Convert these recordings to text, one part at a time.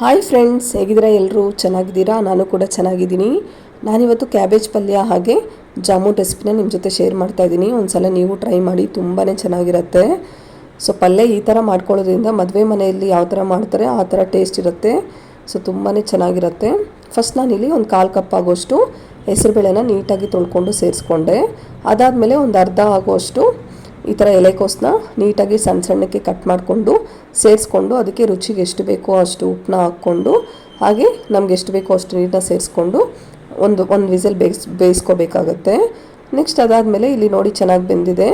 Hi friends ಹೇಗಿದ್ದೀರಾ? ಎಲ್ಲರೂ ಚೆನ್ನಾಗಿದ್ದೀರಾ? ನಾನು ಕೂಡ ಚೆನ್ನಾಗಿದ್ದೀನಿ. ನಾನಿವತ್ತು ಕ್ಯಾಬೇಜ್ ಪಲ್ಯ ಹಾಗೆ ಜಾಮೂನ್ ರೆಸಿಪಿನ ನಿಮ್ಮ ಜೊತೆ ಶೇರ್ ಮಾಡ್ತಾ ಇದ್ದೀನಿ. ಒಂದ್ಸಲ ನೀವು ಟ್ರೈ ಮಾಡಿ ತುಂಬಾ ಚೆನ್ನಾಗಿರುತ್ತೆ. ಸೊ ಪಲ್ಯ ಈ ಥರ ಮಾಡ್ಕೊಳ್ಳೋದ್ರಿಂದ ಮದುವೆ ಮನೆಯಲ್ಲಿ ಯಾವ ಥರ ಮಾಡ್ತಾರೆ, ಆ ಥರ ಟೇಸ್ಟ್ ಇರುತ್ತೆ. ಸೊ ತುಂಬಾ ಚೆನ್ನಾಗಿರುತ್ತೆ. ಫಸ್ಟ್ ನಾನಿಲ್ಲಿ ಒಂದು ಕಾಲು ಕಪ್ ಆಗೋಷ್ಟು ಹೆಸರುಬೇಳೆನ ನೀಟಾಗಿ ತೊಳ್ಕೊಂಡು ಸೇರಿಸ್ಕೊಂಡೆ. ಅದಾದಮೇಲೆ ಒಂದು ಅರ್ಧ ಆಗೋಷ್ಟು ಈ ಥರ ಎಲೆಕೋಸನ್ನ ನೀಟಾಗಿ ಸಣ್ಣ ಸಣ್ಣಕ್ಕೆ ಕಟ್ ಮಾಡಿಕೊಂಡು ಸೇರಿಸ್ಕೊಂಡು ಅದಕ್ಕೆ ರುಚಿಗೆ ಎಷ್ಟು ಬೇಕೋ ಅಷ್ಟು ಉಪ್ಪನ್ನ ಹಾಕ್ಕೊಂಡು ಹಾಗೆ ನಮ್ಗೆ ಎಷ್ಟು ಬೇಕೋ ಅಷ್ಟು ನೀರನ್ನ ಸೇರಿಸ್ಕೊಂಡು ಒಂದು ಒಂದು ವಿಸಲ್ ಬೇಯಿಸ್ ಬೇಯಿಸ್ಕೋಬೇಕಾಗತ್ತೆ. ನೆಕ್ಸ್ಟ್ ಅದಾದಮೇಲೆ ಇಲ್ಲಿ ನೋಡಿ ಚೆನ್ನಾಗಿ ಬೆಂದಿದೆ.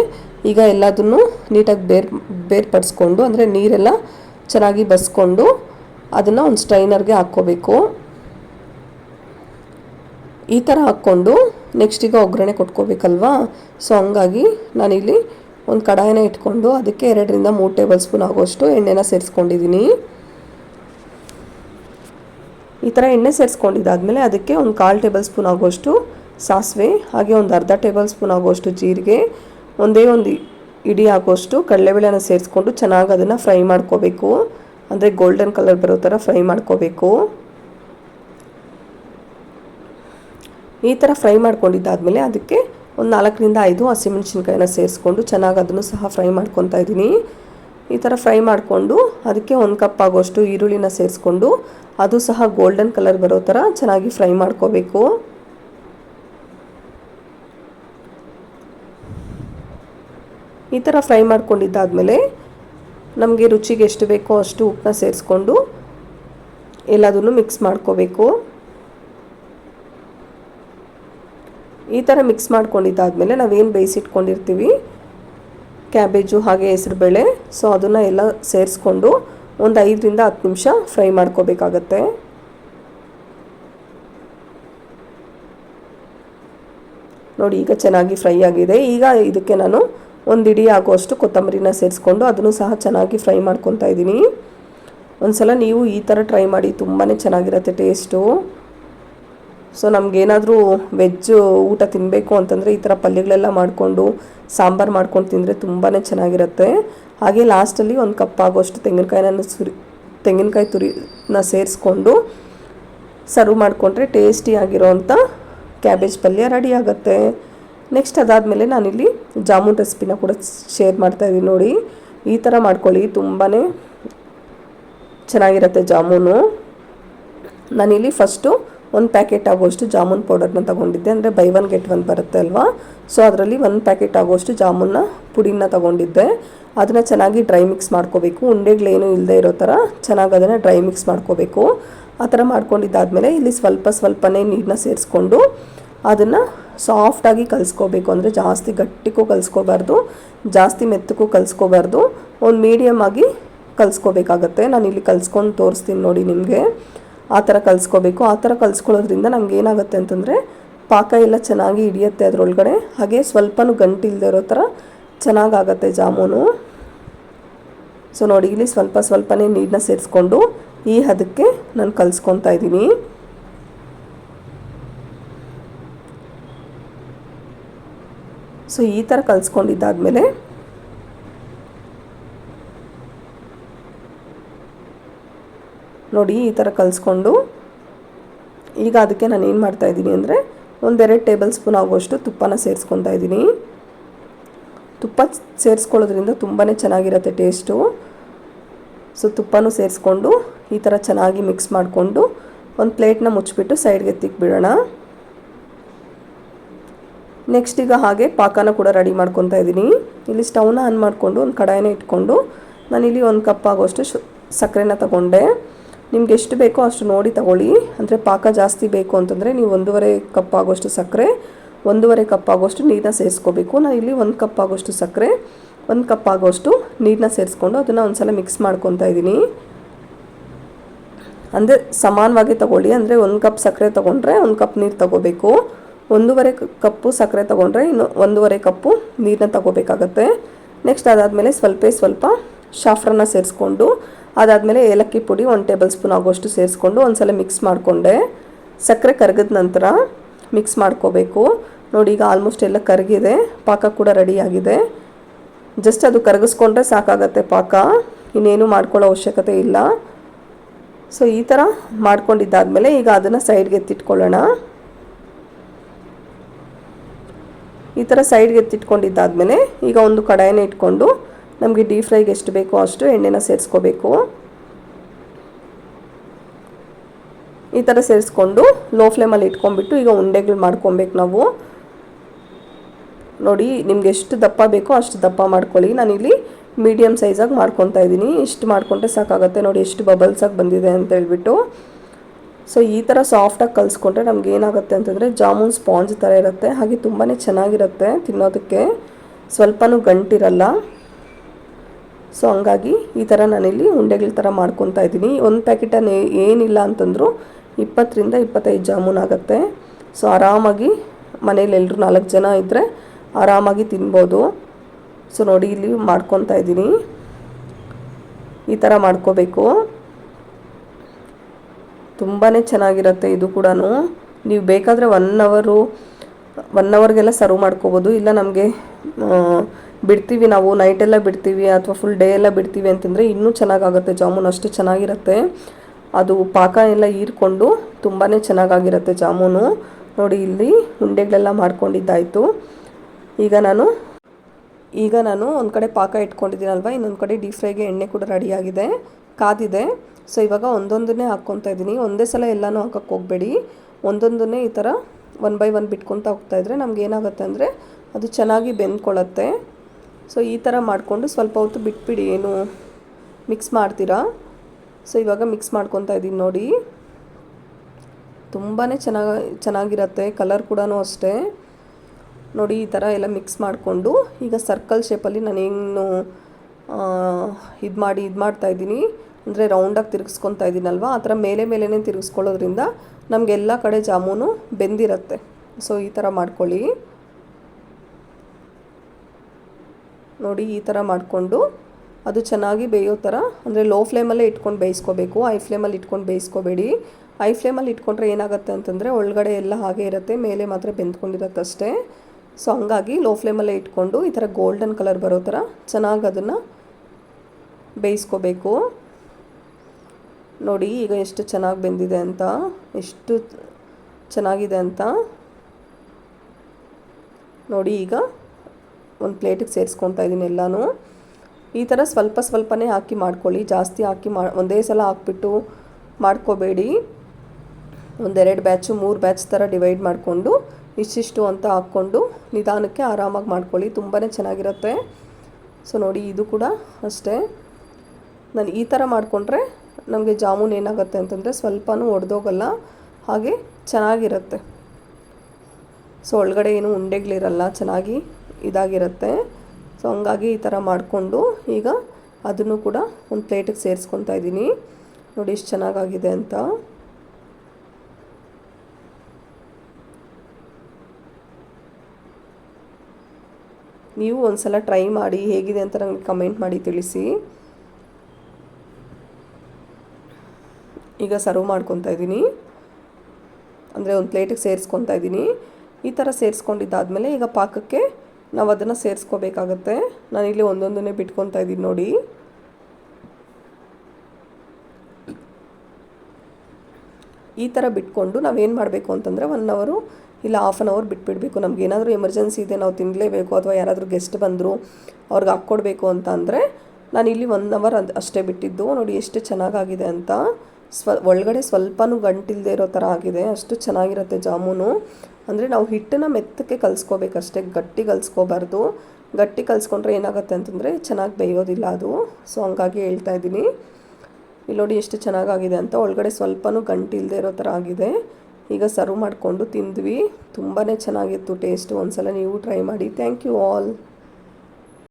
ಈಗ ಎಲ್ಲದನ್ನು ನೀಟಾಗಿ ಬೇರ್, ಬೇರ್ಪಡಿಸ್ಕೊಂಡು ಅಂದರೆ ನೀರೆಲ್ಲ ಚೆನ್ನಾಗಿ ಬಸ್ಕೊಂಡು ಅದನ್ನು ಒಂದು ಸ್ಟ್ರೈನರ್ಗೆ ಹಾಕ್ಕೋಬೇಕು. ಈ ಥರ ಹಾಕ್ಕೊಂಡು ನೆಕ್ಸ್ಟ್ ಈಗ ಒಗ್ಗರಣೆ ಕೊಟ್ಕೋಬೇಕಲ್ವಾ? ಸೊ ಹಂಗಾಗಿ ನಾನಿಲ್ಲಿ ಒಂದು ಕಡಾಯಿನ ಇಟ್ಕೊಂಡು ಅದಕ್ಕೆ ಎರಡರಿಂದ ಮೂರು ಟೇಬಲ್ ಸ್ಪೂನ್ ಆಗೋಷ್ಟು ಎಣ್ಣೆನ ಸೇರಿಸ್ಕೊಂಡಿದ್ದೀನಿ. ಈ ಥರ ಎಣ್ಣೆ ಸೇರಿಸ್ಕೊಂಡಿದ್ದಾದಮೇಲೆ ಅದಕ್ಕೆ ಒಂದು ಕಾಲು ಟೇಬಲ್ ಸ್ಪೂನ್ ಆಗೋಷ್ಟು ಸಾಸಿವೆ, ಹಾಗೆ ಒಂದು ಅರ್ಧ ಟೇಬಲ್ ಸ್ಪೂನ್ ಆಗೋಷ್ಟು ಜೀರಿಗೆ, ಒಂದೇ ಒಂದು ಇಡಿ ಆಗೋಷ್ಟು ಕಡಲೆಬೇಳೆನ ಸೇರಿಸ್ಕೊಂಡು ಚೆನ್ನಾಗಿ ಅದನ್ನು ಫ್ರೈ ಮಾಡ್ಕೋಬೇಕು. ಅಂದರೆ ಗೋಲ್ಡನ್ ಕಲರ್ ಬರೋ ಥರ ಫ್ರೈ ಮಾಡ್ಕೋಬೇಕು. ಈ ಥರ ಫ್ರೈ ಮಾಡ್ಕೊಂಡಿದ್ದಾದಮೇಲೆ ಅದಕ್ಕೆ ಒಂದು ನಾಲ್ಕರಿಂದ ಐದು ಹಸಿಮೆಣ್ಸಿನ್ಕಾಯಿನ ಸೇರಿಸ್ಕೊಂಡು ಚೆನ್ನಾಗಿ ಅದನ್ನು ಸಹ ಫ್ರೈ ಮಾಡ್ಕೊತಾ ಇದ್ದೀನಿ. ಈ ಥರ ಫ್ರೈ ಮಾಡಿಕೊಂಡು ಅದಕ್ಕೆ ಒಂದು ಕಪ್ ಆಗೋಷ್ಟು ಈರುಳ್ಳಿನ ಸೇರಿಸ್ಕೊಂಡು ಅದು ಸಹ ಗೋಲ್ಡನ್ ಕಲರ್ ಬರೋ ಥರ ಚೆನ್ನಾಗಿ ಫ್ರೈ ಮಾಡ್ಕೋಬೇಕು. ಈ ಥರ ಫ್ರೈ ಮಾಡ್ಕೊಂಡಿದ್ದಾದಮೇಲೆ ನಮಗೆ ರುಚಿಗೆ ಎಷ್ಟು ಬೇಕೋ ಅಷ್ಟು ಉಪ್ಪನ್ನ ಸೇರಿಸ್ಕೊಂಡು ಎಲ್ಲದನ್ನು ಮಿಕ್ಸ್ ಮಾಡ್ಕೋಬೇಕು. ಈ ಥರ ಮಿಕ್ಸ್ ಮಾಡ್ಕೊಂಡಿದ್ದಾದಮೇಲೆ ನಾವೇನು ಬೇಯಿಸಿಟ್ಕೊಂಡಿರ್ತೀವಿ ಕ್ಯಾಬೇಜು ಹಾಗೆ ಹೆಸರುಬೇಳೆ ಸೊ ಅದನ್ನು ಎಲ್ಲ ಸೇರಿಸ್ಕೊಂಡು ಒಂದು ಐದರಿಂದ ಹತ್ತು ನಿಮಿಷ ಫ್ರೈ ಮಾಡ್ಕೋಬೇಕಾಗತ್ತೆ. ನೋಡಿ, ಈಗ ಚೆನ್ನಾಗಿ ಫ್ರೈ ಆಗಿದೆ. ಈಗ ಇದಕ್ಕೆ ನಾನು ಒಂದು ಇಡೀ ಆಗುವಷ್ಟು ಕೊತ್ತಂಬರಿನ ಸೇರಿಸ್ಕೊಂಡು ಅದನ್ನು ಸಹ ಚೆನ್ನಾಗಿ ಫ್ರೈ ಮಾಡ್ಕೊತಾ ಇದ್ದೀನಿ. ಒಂದು ಸಲ ನೀವು ಈ ಥರ ಟ್ರೈ ಮಾಡಿ ತುಂಬಾ ಚೆನ್ನಾಗಿರುತ್ತೆ ಟೇಸ್ಟು ಸೊ ನಮಗೇನಾದರೂ ವೆಜ್ ಊಟ ತಿನ್ನಬೇಕು ಅಂತಂದರೆ ಈ ಥರ ಪಲ್ಯಗಳೆಲ್ಲ ಮಾಡಿಕೊಂಡು, ಸಾಂಬಾರು ಮಾಡ್ಕೊಂಡು ತಿಂದರೆ ತುಂಬಾ ಚೆನ್ನಾಗಿರುತ್ತೆ. ಹಾಗೆ ಲಾಸ್ಟಲ್ಲಿ ಒಂದು ಕಪ್ ಆಗೋಷ್ಟು ತೆಂಗಿನಕಾಯಿನ ಸುರಿ, ತೆಂಗಿನಕಾಯಿ ತುರಿನ ಸೇರಿಸ್ಕೊಂಡು ಸರ್ವ್ ಮಾಡಿಕೊಂಡ್ರೆ ಟೇಸ್ಟಿಯಾಗಿರೋವಂಥ ಕ್ಯಾಬೇಜ್ ಪಲ್ಯ ರೆಡಿ ಆಗುತ್ತೆ. ನೆಕ್ಸ್ಟ್ ಅದಾದಮೇಲೆ ನಾನಿಲ್ಲಿ ಜಾಮೂನ್ ರೆಸಿಪಿನ ಕೂಡ ಶೇರ್ ಮಾಡ್ತಾಯಿದ್ದೀನಿ ನೋಡಿ. ಈ ಥರ ಮಾಡ್ಕೊಳ್ಳಿ ತುಂಬಾ ಚೆನ್ನಾಗಿರುತ್ತೆ ಜಾಮೂನು. ನಾನಿಲ್ಲಿ ಫಸ್ಟು ಒಂದು ಪ್ಯಾಕೆಟ್ ಆಗೋಷ್ಟು ಜಾಮೂನ್ ಪೌಡರ್ನ ತೊಗೊಂಡಿದ್ದೆ. ಅಂದರೆ ಬೈ ಒನ್ ಗೆಟ್ ಒನ್ ಬರುತ್ತೆ ಅಲ್ವಾ? ಸೊ ಅದರಲ್ಲಿ ಒಂದು ಪ್ಯಾಕೆಟ್ ಆಗೋಷ್ಟು ಜಾಮೂನ್ನ, ಪುಡಿನ ತೊಗೊಂಡಿದ್ದೆ. ಅದನ್ನು ಚೆನ್ನಾಗಿ ಡ್ರೈ ಮಿಕ್ಸ್ ಮಾಡ್ಕೋಬೇಕು. ಉಂಡೆಗಳೇನು ಇಲ್ಲದೆ ಇರೋ ಥರ ಚೆನ್ನಾಗಿ ಅದನ್ನು ಡ್ರೈ ಮಿಕ್ಸ್ ಮಾಡ್ಕೋಬೇಕು. ಆ ಥರ ಮಾಡ್ಕೊಂಡಿದ್ದಾದಮೇಲೆ ಇಲ್ಲಿ ಸ್ವಲ್ಪ ಸ್ವಲ್ಪನೇ ನೀರನ್ನ ಸೇರಿಸ್ಕೊಂಡು ಅದನ್ನು ಸಾಫ್ಟಾಗಿ ಕಲಿಸ್ಕೋಬೇಕು. ಅಂದರೆ ಜಾಸ್ತಿ ಗಟ್ಟಿಗೂ ಕಲಿಸ್ಕೋಬಾರ್ದು, ಜಾಸ್ತಿ ಮೆತ್ತಕ್ಕೂ ಕಲಿಸ್ಕೋಬಾರ್ದು. ಒಂದು ಮೀಡಿಯಮ್ ಆಗಿ ಕಲಿಸ್ಕೋಬೇಕಾಗತ್ತೆ. ನಾನು ಇಲ್ಲಿ ಕಲಿಸ್ಕೊಂಡು ತೋರಿಸ್ತೀನಿ ನೋಡಿ ನಿಮಗೆ. ಆ ಥರ ಕಲಿಸ್ಕೋಬೇಕು. ಆ ಥರ ಕಲಿಸ್ಕೊಳ್ಳೋದ್ರಿಂದ ನಮ್ಗೆ ಏನಾಗುತ್ತೆ ಅಂತಂದರೆ ಪಾಕ ಎಲ್ಲ ಚೆನ್ನಾಗಿ ಹಿಡಿಯುತ್ತೆ ಅದರೊಳಗಡೆ. ಹಾಗೆ ಸ್ವಲ್ಪನೂ ಗಂಟಿಲ್ದೇ ಇರೋ ಥರ ಚೆನ್ನಾಗಾಗತ್ತೆ ಜಾಮೂನು. ಸೊ ನೋಡಿ, ಇಲ್ಲಿ ಸ್ವಲ್ಪ ಸ್ವಲ್ಪನೇ ನೀರನ್ನ ಸೇರಿಸ್ಕೊಂಡು ಈ ಹದಕ್ಕೆ ನಾನು ಕಲಿಸ್ಕೊತಾ ಇದ್ದೀನಿ. ಸೊ ಈ ಥರ ಕಲಿಸ್ಕೊಂಡಿದ್ದಾದಮೇಲೆ ನೋಡಿ, ಈ ಥರ ಕಲಿಸ್ಕೊಂಡು ಈಗ ಅದಕ್ಕೆ ನಾನು ಏನು ಮಾಡ್ತಾಯಿದ್ದೀನಿ ಅಂದರೆ ಒಂದೆರಡು ಟೇಬಲ್ ಸ್ಪೂನ್ ಆಗುವಷ್ಟು ತುಪ್ಪನ ಸೇರಿಸ್ಕೊತಾ ಇದ್ದೀನಿ. ತುಪ್ಪ ಸೇರಿಸ್ಕೊಳ್ಳೋದ್ರಿಂದ ತುಂಬಾ ಚೆನ್ನಾಗಿರುತ್ತೆ ಟೇಸ್ಟು. ಸೊ, ತುಪ್ಪನೂ ಸೇರಿಸ್ಕೊಂಡು ಈ ಥರ ಚೆನ್ನಾಗಿ ಮಿಕ್ಸ್ ಮಾಡಿಕೊಂಡು ಒಂದು ಪ್ಲೇಟ್ನ ಮುಚ್ಚಿಬಿಟ್ಟು ಸೈಡ್ಗೆ ಎತ್ತಿಕ್ಬಿಡೋಣ ನೆಕ್ಸ್ಟ್ ಈಗ ಹಾಗೆ ಪಾಕನ ಕೂಡ ರೆಡಿ ಮಾಡ್ಕೊತಾ ಇದ್ದೀನಿ. ಇಲ್ಲಿ ಸ್ಟವ್ನ ಆನ್ ಮಾಡಿಕೊಂಡು ಒಂದು ಕಡಾಯಿನ ಇಟ್ಕೊಂಡು ನಾನಿಲ್ಲಿ ಒಂದು ಕಪ್ ಆಗೋಷ್ಟು ಶು, ಸಕ್ಕರೆನ ತಗೊಂಡೆ. ನಿಮ್ಗೆ ಎಷ್ಟು ಬೇಕೋ ಅಷ್ಟು ನೋಡಿ ತಗೊಳ್ಳಿ. ಅಂದರೆ ಪಾಕ ಜಾಸ್ತಿ ಬೇಕು ಅಂತಂದರೆ ನೀವು ಒಂದೂವರೆ ಕಪ್ ಆಗೋಷ್ಟು ಸಕ್ಕರೆ, ಒಂದೂವರೆ ಕಪ್ ಆಗೋಷ್ಟು ನೀರನ್ನ ಸೇರಿಸ್ಕೋಬೇಕು. ನಾನು ಇಲ್ಲಿ ಒಂದು ಕಪ್ ಆಗೋಷ್ಟು ಸಕ್ಕರೆ, ಒಂದು ಕಪ್ ಆಗೋಷ್ಟು ನೀರನ್ನ ಸೇರಿಸ್ಕೊಂಡು ಅದನ್ನು ಒಂದು ಸಲ ಮಿಕ್ಸ್ ಮಾಡ್ಕೊತಾ ಇದ್ದೀನಿ. ಅಂದರೆ ಸಮಾನವಾಗಿ ತಗೊಳ್ಳಿ. ಅಂದರೆ ಒಂದು ಕಪ್ ಸಕ್ಕರೆ ತೊಗೊಂಡ್ರೆ ಒಂದು ಕಪ್ ನೀರು ತಗೋಬೇಕು. ಒಂದೂವರೆ ಕಪ್ಪು ಸಕ್ಕರೆ ತೊಗೊಂಡ್ರೆ ಇನ್ನು ಒಂದೂವರೆ ಕಪ್ಪು ನೀರನ್ನ ತಗೋಬೇಕಾಗತ್ತೆ. ನೆಕ್ಸ್ಟ್ ಅದಾದಮೇಲೆ ಸ್ವಲ್ಪ ಸ್ವಲ್ಪ ಶಾಫ್ರನ್ನ ಸೇರಿಸ್ಕೊಂಡು ಅದಾದಮೇಲೆ ಏಲಕ್ಕಿ ಪುಡಿ ಒಂದು ಟೇಬಲ್ ಸ್ಪೂನ್ ಆಗೋಷ್ಟು ಸೇರಿಸ್ಕೊಂಡು ಒಂದ್ಸಲ ಮಿಕ್ಸ್ ಮಾಡಿಕೊಂಡೆ. ಸಕ್ಕರೆ ಕರಗಿದ ನಂತರ ಮಿಕ್ಸ್ ಮಾಡ್ಕೋಬೇಕು. ನೋಡಿ, ಈಗ ಆಲ್ಮೋಸ್ಟ್ ಎಲ್ಲ ಕರಗಿದೆ. ಪಾಕ ಕೂಡ ರೆಡಿಯಾಗಿದೆ ಜಸ್ಟ್ ಅದು ಕರಗಿಸ್ಕೊಂಡ್ರೆ ಸಾಕಾಗತ್ತೆ ಪಾಕ. ಇನ್ನೇನು ಮಾಡ್ಕೊಳ್ಳೋ ಅವಶ್ಯಕತೆ ಇಲ್ಲ. ಸೊ ಈ ಥರ ಮಾಡ್ಕೊಂಡಿದ್ದಾದಮೇಲೆ ಈಗ ಅದನ್ನು ಸೈಡ್ಗೆ ಎತ್ತಿಟ್ಕೊಳ್ಳೋಣ. ಈ ಥರ ಸೈಡ್ಗೆ ಎತ್ತಿಟ್ಕೊಂಡಿದ್ದಾದಮೇಲೆ ಈಗ ಒಂದು ಕಡಾಯಿನ ಇಟ್ಕೊಂಡು ನಮಗೆ ಡೀಪ್ ಫ್ರೈಗೆ ಎಷ್ಟು ಬೇಕೋ ಅಷ್ಟು ಎಣ್ಣೆನ ಸೇರಿಸ್ಕೋಬೇಕು. ಈ ಥರ ಸೇರಿಸ್ಕೊಂಡು ಲೋ ಫ್ಲೇಮಲ್ಲಿ ಇಟ್ಕೊಂಡ್ಬಿಟ್ಟು ಈಗ ಉಂಡೆಗಳು ಮಾಡ್ಕೊಬೇಕು ನಾವು. ನೋಡಿ, ನಿಮ್ಗೆ ಎಷ್ಟು ದಪ್ಪ ಬೇಕೋ ಅಷ್ಟು ದಪ್ಪ ಮಾಡ್ಕೊಳ್ಳಿ. ನಾನಿಲ್ಲಿ ಮೀಡಿಯಮ್ ಸೈಜಾಗಿ ಮಾಡ್ಕೊತಾ ಇದ್ದೀನಿ. ಇಷ್ಟು ಮಾಡ್ಕೊಂಡ್ರೆ ಸಾಕಾಗುತ್ತೆ. ನೋಡಿ, ಎಷ್ಟು ಬಬಲ್ಸಾಗಿ ಬಂದಿದೆ ಅಂತ ಹೇಳ್ಬಿಟ್ಟು. ಸೊ ಈ ಥರ ಸಾಫ್ಟಾಗಿ ಕಲಿಸ್ಕೊಂಡ್ರೆ ನಮ್ಗೆ ಏನಾಗುತ್ತೆ ಅಂತಂದರೆ ಜಾಮೂನ್ ಸ್ಪಾಂಜ್ ಥರ ಇರುತ್ತೆ. ಹಾಗೆ ತುಂಬಾ ಚೆನ್ನಾಗಿರುತ್ತೆ ತಿನ್ನೋದಕ್ಕೆ. ಸ್ವಲ್ಪನೂ ಗಂಟಿರಲ್ಲ. ಸೊ ಹಂಗಾಗಿ ಈ ಥರ ನಾನಿಲ್ಲಿ ಉಂಡೆಗಳ ಥರ ಮಾಡ್ಕೊತಾ ಇದ್ದೀನಿ. ಒಂದು ಪ್ಯಾಕೆಟನ್ನು ಏನಿಲ್ಲ ಅಂತಂದರೂ ಇಪ್ಪತ್ತರಿಂದ ಇಪ್ಪತ್ತೈದು ಜಾಮೂನ್ ಆಗುತ್ತೆ. ಸೊ ಆರಾಮಾಗಿ ಮನೇಲಿ ಎಲ್ಲರೂ ನಾಲ್ಕು ಜನ ಇದ್ದರೆ ಆರಾಮಾಗಿ ತಿನ್ಬೋದು. ಸೊ ನೋಡಿ ಇಲ್ಲಿ ಮಾಡ್ಕೊತಾ ಇದ್ದೀನಿ. ಈ ಥರ ಮಾಡ್ಕೋಬೇಕು. ತುಂಬಾ ಚೆನ್ನಾಗಿರುತ್ತೆ ಇದು ಕೂಡ ನೀವು ಬೇಕಾದರೆ ಒನ್ ಅವರು ಒನ್ ಅವರ್ಗೆಲ್ಲ ಸರ್ವ್ ಮಾಡ್ಕೋಬೋದು. ಇಲ್ಲ ನಮಗೆ ಬಿಡ್ತೀವಿ, ನಾವು ನೈಟೆಲ್ಲ ಬಿಡ್ತೀವಿ ಅಥವಾ ಫುಲ್ ಡೇ ಎಲ್ಲ ಬಿಡ್ತೀವಿ ಅಂತಂದರೆ ಇನ್ನೂ ಚೆನ್ನಾಗಾಗುತ್ತೆ, ಜಾಮೂನ್ ಅಷ್ಟು ಚೆನ್ನಾಗಿರುತ್ತೆ. ಅದು ಪಾಕ ಎಲ್ಲ ಹೀರ್ಕೊಂಡು ತುಂಬಾ ಚೆನ್ನಾಗಾಗಿರುತ್ತೆ ಜಾಮೂನು. ನೋಡಿ ಇಲ್ಲಿ ಉಂಡೆಗಳೆಲ್ಲ ಮಾಡ್ಕೊಂಡಿದ್ದಾಯಿತು. ಈಗ ನಾನು ಈಗ ನಾನು ಒಂದು ಕಡೆ ಪಾಕ ಇಟ್ಕೊಂಡಿದ್ದೀನಲ್ವ, ಇನ್ನೊಂದು ಕಡೆ ಡೀಪ್ ಫ್ರೈಗೆ ಎಣ್ಣೆ ಕೂಡ ರೆಡಿಯಾಗಿದೆ ಕಾದಿದೆ. ಸೊ ಇವಾಗ ಒಂದೊಂದನ್ನೇ ಹಾಕ್ಕೊತಾ ಇದ್ದೀನಿ. ಒಂದೇ ಸಲ ಎಲ್ಲನೂ ಹಾಕಕ್ಕೆ ಹೋಗಬೇಡಿ. ಒಂದೊಂದನ್ನೇ ಈ ಥರ ಒನ್ ಬೈ ಒನ್ ಬಿಟ್ಕೊತಾ ಹೋಗ್ತಾಯಿದ್ರೆ ನಮ್ಗೆ ಏನಾಗುತ್ತೆ ಅಂದರೆ ಅದು ಚೆನ್ನಾಗಿ ಬೆಂದ್ಕೊಳ್ಳುತ್ತೆ ಸೊ ಈ ಥರ ಮಾಡಿಕೊಂಡು ಸ್ವಲ್ಪ ಹೊತ್ತು ಬಿಟ್ಬಿಡಿ, ಏನು ಮಿಕ್ಸ್ ಮಾಡ್ತೀರಾ? ಸೊ ಇವಾಗ ಮಿಕ್ಸ್ ಮಾಡ್ಕೊತಾ ಇದ್ದೀನಿ ನೋಡಿ. ತುಂಬಾ ಚೆನ್ನಾಗಿ, ಚೆನ್ನಾಗಿರತ್ತೆ ಕಲರ್ ಕೂಡ ಅಷ್ಟೇ. ನೋಡಿ, ಈ ಥರ ಎಲ್ಲ ಮಿಕ್ಸ್ ಮಾಡಿಕೊಂಡು, ಈಗ ಸರ್ಕಲ್ ಶೇಪಲ್ಲಿ ನಾನೇನು ಇದು ಮಾಡಿ, ಇದು ಮಾಡ್ತಾ ಇದ್ದೀನಿ. ಅಂದರೆ ರೌಂಡಾಗಿ ತಿರುಗಿಸ್ಕೊತಾ ಇದ್ದೀನಲ್ವ? ಆ ಥರ ಮೇಲೆ ಮೇಲೇ ತಿರುಗಿಸ್ಕೊಳ್ಳೋದ್ರಿಂದ ನಮಗೆಲ್ಲ ಕಡೆ ಜಾಮೂನು ಬೆಂದಿರುತ್ತೆ. ಸೊ ಈ ಥರ ಮಾಡ್ಕೊಳ್ಳಿ. ನೋಡಿ ಈ ಥರ ಮಾಡಿಕೊಂಡು ಅದು ಚೆನ್ನಾಗಿ ಬೇಯೋ ಥರ, ಅಂದರೆ ಲೋ ಫ್ಲೇಮಲ್ಲೇ ಇಟ್ಕೊಂಡು ಬೇಯಿಸ್ಕೋಬೇಕು. ಐ ಫ್ಲೇಮಲ್ಲಿ ಇಟ್ಕೊಂಡು ಬೇಯಿಸ್ಕೋಬೇಡಿ. ಐ ಫ್ಲೇಮಲ್ಲಿ ಇಟ್ಕೊಂಡ್ರೆ ಏನಾಗುತ್ತೆ ಅಂತಂದರೆ ಒಳಗಡೆ ಎಲ್ಲ ಹಾಗೆ ಇರುತ್ತೆ, ಮೇಲೆ ಮಾತ್ರ ಬೆಂದ್ಕೊಂಡಿರತ್ತೆ ಅಷ್ಟೇ. ಸೊ, ಹಂಗಾಗಿ ಲೋ ಫ್ಲೇಮಲ್ಲೇ ಇಟ್ಕೊಂಡು ಈ ಥರ ಗೋಲ್ಡನ್ ಕಲರ್ ಬರೋ ಥರ ಚೆನ್ನಾಗಿ ಅದನ್ನು ಬೇಯಿಸ್ಕೋಬೇಕು. ನೋಡಿ, ಈಗ ಎಷ್ಟು ಚೆನ್ನಾಗಿ ಬೆಂದಿದೆ ಅಂತ, ಎಷ್ಟು ಚೆನ್ನಾಗಿದೆ ಅಂತ. ನೋಡಿ, ಈಗ ಒಂದು ಪ್ಲೇಟಿಗೆ ಸೇರಿಸ್ಕೊತಾ ಇದ್ದೀನಿ ಎಲ್ಲನೂ. ಈ ಥರ ಸ್ವಲ್ಪ ಸ್ವಲ್ಪನೇ ಹಾಕಿ ಮಾಡ್ಕೊಳ್ಳಿ. ಜಾಸ್ತಿ ಹಾಕಿ ಮಾ, ಒಂದೇ ಸಲ ಹಾಕ್ಬಿಟ್ಟು ಮಾಡ್ಕೋಬೇಡಿ. ಒಂದೆರಡು ಬ್ಯಾಚು, ಮೂರು ಬ್ಯಾಚ್ ಥರ ಡಿವೈಡ್ ಮಾಡಿಕೊಂಡು ಇಷ್ಟಿಷ್ಟು ಅಂತ ಹಾಕ್ಕೊಂಡು ನಿಧಾನಕ್ಕೆ ಆರಾಮಾಗಿ ಮಾಡ್ಕೊಳ್ಳಿ. ತುಂಬಾ ಚೆನ್ನಾಗಿರುತ್ತೆ. ಸೊ ನೋಡಿ, ಇದು ಕೂಡ ಅಷ್ಟೇ. ನಾನು ಈ ಥರ ಮಾಡಿಕೊಂಡ್ರೆ ನಮಗೆ ಜಾಮೂನ್ ಏನಾಗುತ್ತೆ ಅಂತಂದರೆ ಸ್ವಲ್ಪನೂ ಒಡೆದೋಗಲ್ಲ. ಹಾಗೆ ಚೆನ್ನಾಗಿರುತ್ತೆ. ಸೊ ಒಳಗಡೆ ಏನು ಉಂಡೆಗಳಿರಲ್ಲ ಚೆನ್ನಾಗಿ. ಇದಾಗಿರುತ್ತೆ. ಸೊ ಹಂಗಾಗಿ ಈ ಥರ ಮಾಡಿಕೊಂಡು ಈಗ ಅದನ್ನು ಕೂಡ ಒಂದು ಪ್ಲೇಟಿಗೆ ಸೇರಿಸ್ಕೊತಾ ಇದ್ದೀನಿ. ನೋಡಿ ಎಷ್ಟು ಚೆನ್ನಾಗಾಗಿದೆ ಅಂತ. ನೀವು ಒಂದು ಸಲ ಟ್ರೈ ಮಾಡಿ ಹೇಗಿದೆ ಅಂತ ನನಗೆ ಕಮೆಂಟ್ ಮಾಡಿ ತಿಳಿಸಿ. ಈಗ ಸರ್ವ್ ಮಾಡ್ಕೊತಾ ಇದ್ದೀನಿ. ಅಂದರೆ ಒಂದು ಪ್ಲೇಟಿಗೆ ಸೇರಿಸ್ಕೊತಾ ಇದ್ದೀನಿ. ಈ ಥರ ಸೇರಿಸ್ಕೊಂಡಿದ್ದಾದಮೇಲೆ ಈಗ ಪಾಕಕ್ಕೆ ನಾವು ಅದನ್ನು ಸೇರಿಸ್ಕೋಬೇಕಾಗತ್ತೆ. ನಾನಿಲ್ಲಿ ಒಂದೊಂದನ್ನೇ ಬಿಟ್ಕೊತಾ ಇದ್ದೀನಿ ನೋಡಿ. ಈ ಥರ ಬಿಟ್ಕೊಂಡು ನಾವೇನು ಮಾಡಬೇಕು ಅಂತಂದರೆ ಒನ್ ಅವರು ಇಲ್ಲ ಹಾಫ್ ಆನ್ ಅವರ್ ಬಿಟ್ಬಿಡಬೇಕು. ನಮ್ಗೆ ಏನಾದರೂ ಎಮರ್ಜೆನ್ಸಿ ಇದೆ, ನಾವು ತಿನ್ನಲೇಬೇಕು ಅಥವಾ ಯಾರಾದರೂ ಗೆಸ್ಟ್ ಬಂದರು ಅವ್ರಿಗೆ ಹಾಕ್ಕೊಡ್ಬೇಕು ಅಂತ ಅಂದರೆ ನಾನು ಇಲ್ಲಿ ಒನ್ ಅವರ್ ಅದು ಅಷ್ಟೇ ಬಿಟ್ಟಿದ್ದು. ನೋಡಿ ಎಷ್ಟು ಚೆನ್ನಾಗಾಗಿದೆ ಅಂತ. ಸ್ವ, ಒಳಗಡೆ ಸ್ವಲ್ಪನೂ ಗಂಟಿಲ್ಲದೆ ಇರೋ ಥರ ಆಗಿದೆ. ಅಷ್ಟು ಚೆನ್ನಾಗಿರುತ್ತೆ ಜಾಮೂನು. ಅಂದರೆ ನಾವು ಹಿಟ್ಟನ್ನು ಮೆತ್ತಕ್ಕೆ ಕಲಿಸ್ಕೋಬೇಕಷ್ಟೇ, ಗಟ್ಟಿ ಕಲಿಸ್ಕೋಬಾರ್ದು. ಗಟ್ಟಿ ಕಲಿಸ್ಕೊಂಡ್ರೆ ಏನಾಗುತ್ತೆ ಅಂತಂದರೆ ಚೆನ್ನಾಗಿ ಬೇಯೋದಿಲ್ಲ ಅದು. ಸೊ ಹಂಗಾಗಿ ಹೇಳ್ತಾ ಇದ್ದೀನಿ. ಇಲ್ಲಿ ನೋಡಿ ಎಷ್ಟು ಚೆನ್ನಾಗಾಗಿದೆ ಅಂತ. ಒಳಗಡೆ ಸ್ವಲ್ಪನೂ ಗಂಟು ಇಲ್ಲದೆ ಇರೋ ಥರ ಆಗಿದೆ. ಈಗ ಸರ್ವ್ ಮಾಡಿಕೊಂಡು ತಿಂದ್ವಿ. ತುಂಬಾ ಚೆನ್ನಾಗಿತ್ತು ಟೇಸ್ಟು. ಒಂದ್ಸಲ ನೀವು ಟ್ರೈ ಮಾಡಿ. Thank you all